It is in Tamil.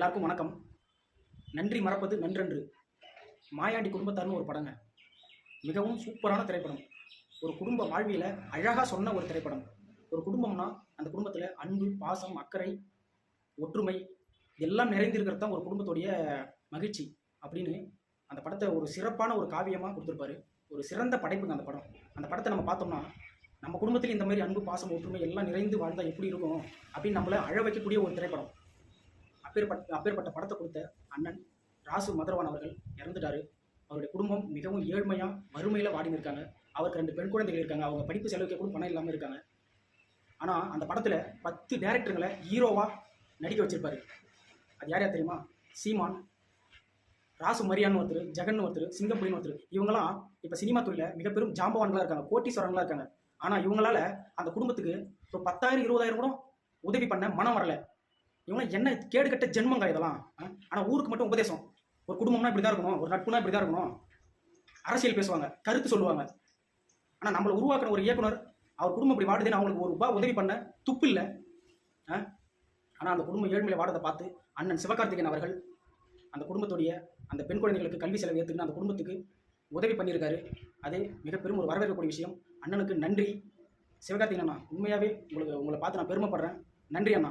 எல்லாருக்கும் வணக்கம். நன்றி மறப்பது நன்றன்று. மாயாண்டி குடும்பத்தார்னு ஒரு படங்க. மிகவும் சூப்பரான திரைப்படம். ஒரு குடும்ப வாழ்வியில் அழகாக சொன்ன ஒரு திரைப்படம். ஒரு குடும்பம்னா அந்த குடும்பத்தில் அன்பு பாசம் அக்கறை ஒற்றுமை எல்லாம் நிறைந்திருக்கிறது தான் ஒரு குடும்பத்துடைய மகிழ்ச்சி அப்படின்னு அந்த படத்தை ஒரு சிறப்பான ஒரு காவியமாக கொடுத்துருப்பாரு. ஒரு சிறந்த படைப்புங்க அந்த படம். அந்த படத்தை நம்ம பார்த்தோம்னா நம்ம குடும்பத்தில் இந்த மாதிரி அன்பு பாசம் ஒற்றுமை எல்லாம் நிறைந்து வாழ்ந்தால் எப்படி இருக்கும் அப்படின்னு நம்மளை அழ வைக்கக்கூடிய ஒரு திரைப்படம். அப்பேற்பட்ட அப்பேற்பட்ட படத்தை கொடுத்த அண்ணன் ராசு மதுரவான் அவர்கள் இறந்துட்டாரு. அவருடைய குடும்பம் மிகவும் ஏழ்மையாக வறுமையில் வாடி இருக்காங்க. அவருக்கு ரெண்டு பெண் குழந்தைகள் இருக்காங்க. அவங்க படிப்பு செலவுக்கு கூட பணம் இல்லாமல் இருக்காங்க. ஆனால் அந்த படத்தில் பத்து டேரக்டருங்களை ஹீரோவாக நடிக்க வச்சிருப்பாரு. அது யார் யார் தெரியுமா? சீமான் ராசு மரியான்னு ஒருத்தர் ஜெகன் ஒருத்தர் சிங்கப்புலின்னு ஒருத்தர். இவங்களாம் இப்போ சினிமா துறையில் மிக பெரும் ஜாம்பவான்களாக இருக்காங்க கோட்டீஸ்வரங்களாக இருக்காங்க. ஆனால் இவங்களால அந்த குடும்பத்துக்கு ஒரு பத்தாயிரம் இருபதாயிரம் கூட உதவி பண்ண மனம் வரலை. இவங்க என்ன கேடு கட்ட ஜென்மங்க இதெல்லாம்? ஆனால் ஊருக்கு மட்டும் உபதேசம். ஒரு குடும்பம்னா இப்படி தான் இருக்கணும். ஒரு நட்புனா இப்படி தான் இருக்கணும். அரசியல் பேசுவாங்க கருத்து சொல்லுவாங்க. ஆனால் நம்மளை உருவாக்குன ஒரு இயக்குனர் அவர் குடும்பம் இப்படி வாடுதுன்னு அவங்களுக்கு ஒரு ரூபாய் உதவி பண்ண துப்பு இல்லை. ஆனால் அந்த குடும்பம் ஏழ்மையில வாடதை பார்த்து அண்ணன் சிவகார்த்திகேயன் அவர்கள் அந்த குடும்பத்துடைய அந்த பெண் குழந்தைகளுக்கு கல்வி செலவு ஏற்றுக்குன்னு அந்த குடும்பத்துக்கு உதவி பண்ணியிருக்காரு. அது மிக பெரும் ஒரு வரவேற்கக்கூடிய விஷயம். அண்ணனுக்கு நன்றி. சிவகார்த்திகேயன் அண்ணா உண்மையாகவே உங்களுக்கு உங்களை பார்த்து நான் பெருமைப்படுறேன். நன்றி அண்ணா.